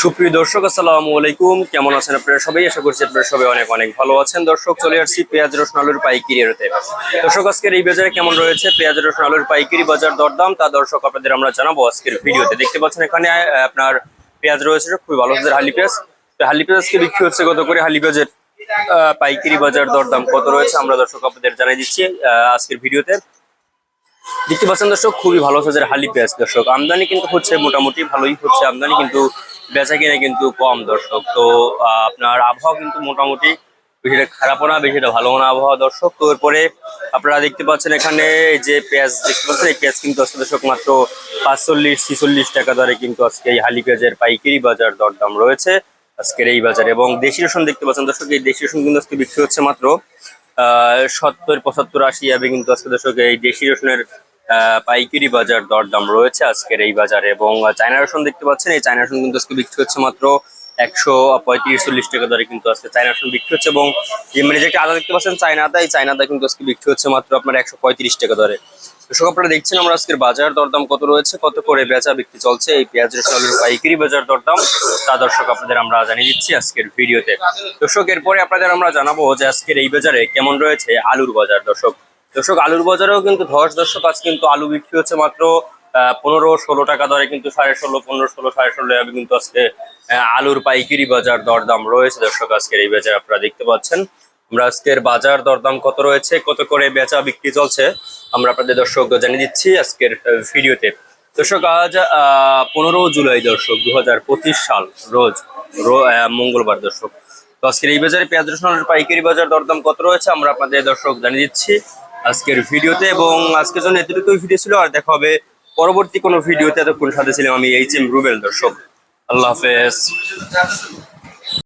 সুপ্রিয় দর্শক, আসসালামু আলাইকুম। কেমন আছেন আপনারা সবাই? আশা করছি আপনারা সবাই অনেক অনেক ভালো আছেন। দর্শক, চলে আসছি পেঁয়াজ, রসুন, আলুর পাইকারি রেটে। দর্শক, আজকের এই বাজারে কেমন রয়েছে? পেঁয়াজ, রসুন, আলুর পাইকারি বাজার দরদাম। তা দর্শক, আপনাদের আমরা জানাব আজকের ভিডিওতে। দেখতে পাচ্ছেন এখানে আপনার পেঁয়াজ রয়েছে, খুবই ভালো হালি পেঁয়াজ। তো হালি পেঁয়াজ আজকে বিক্রি হচ্ছে কত করে? হালি পেঁয়াজের পাইকারি বাজার দরদাম কত রয়েছে? আমরা দর্শক, আপনাদের জানিয়ে দিচ্ছি আজকের ভিডিওতে। দেখতে পাচ্ছেন দর্শক, খুবই ভালো সাইজের হালি পেঁয়াজ দর্শক। আমদানি কিন্তু হচ্ছে মোটামুটি ভালোই হচ্ছে। আমদানি কিন্তু বেচা কিনে কিন্তু কম দর্শক। তো আপনার আবহাওয়া কিন্তু মোটামুটি বেশিটা খারাপও না, বেশিটা ভালো না আবহাওয়া দর্শক। তো এরপরে আপনারা দেখতে পাচ্ছেন এখানে যে পেঁয়াজ দেখতে পাচ্ছেন, এই পেঁয়াজ কিন্তু আজকে দর্শক মাত্র পাঁচচল্লিশ, ছিচল্লিশ টাকা দরে কিন্তু আজকে এই হালি পেঁয়াজের পাইকারি বাজার দরদাম রয়েছে আজকের এই বাজারে। এবং দেশি রসুন দেখতে পাচ্ছেন দর্শক, এই দেশি রসুন কিন্তু আজকে বিক্রি হচ্ছে মাত্র আহ সত্তর, পঁচাত্তর, আশি হবে কিন্তু আজকে দর্শক এই দেশি রসুনের পাইকারি বাজার দরদাম রয়েছে আজকের এই বাজারে এবং চায়না রসুন দেখতে পাচ্ছেন। এই চায়না রসুন কিন্তু আজকে বিক্রি হচ্ছে মাত্র একশো পঁয়ত্রিশ চল্লিশ টাকা দরে কিন্তু আজকে চায়না রসুন বিক্রি হচ্ছে এবং যে মানে যেটা আদা দেখতে পাচ্ছেন, চায়না আদা, এই চায়না আদা কিন্তু আজকে বিক্রি হচ্ছে মাত্র আপনার একশো পঁয়ত্রিশ টাকা দরে। দর্শক, আপনারা দেখছেন আমরা আজকের বাজার দরদাম কত রয়েছে, কত করে বেচা বিক্রি চলছে এই পেঁয়াজ রসুন আলুর পাইকারি বাজার দরদাম। তা দর্শক, আপনাদের আমরা জানিয়ে দিচ্ছি আজকের ভিডিওতে। দর্শক, এরপরে আপনাদের আমরা জানাব যে আজকের এই বাজারে কেমন রয়েছে আলুর বাজার। দর্শক দর্শক, আলুর বাজারেও কিন্তু ধস, দর্শক, আজ কিন্তু আলু বিক্রি হচ্ছে মাত্র পনেরো ষোলো টাকা দরে, কিন্তু সাড়ে ষোলো, পনেরো ষোলো, সাড়ে ষোলো এভাবে কিন্তু আজকে আলুর পাইকারি বাজার দরদাম রয়েছে। দর্শক, আজকের এই বাজার আপনারা দেখতে পাচ্ছেন। আমরা আজকের বাজার দরদাম কত রয়েছে, কত করে বেচা বিক্রি চলছে, আমরা আপনাদের দর্শক জানিয়ে দিচ্ছি আজকের ভিডিওতে। দর্শক, আজ পনেরো জুলাই, দর্শক দু হাজার পঁচিশ সাল, রোজ মঙ্গলবার, দর্শক। তো আজকের এই বাজারে পেঁয়াজ রসুনের পাইকারি বাজার দরদাম কত রয়েছে, আমরা আপনাদের দর্শক জানিয়ে দিচ্ছি। আজকের ভিডিওতে এবং আজকের জন্য এতটুকুই ভিডিও ছিল, আর দেখা হবে পরবর্তী কোনো ভিডিওতে। এতক্ষণ সাথে ছিলাম আমি এইচ এম রুবেল, দর্শক। আল্লাহ হাফেজ।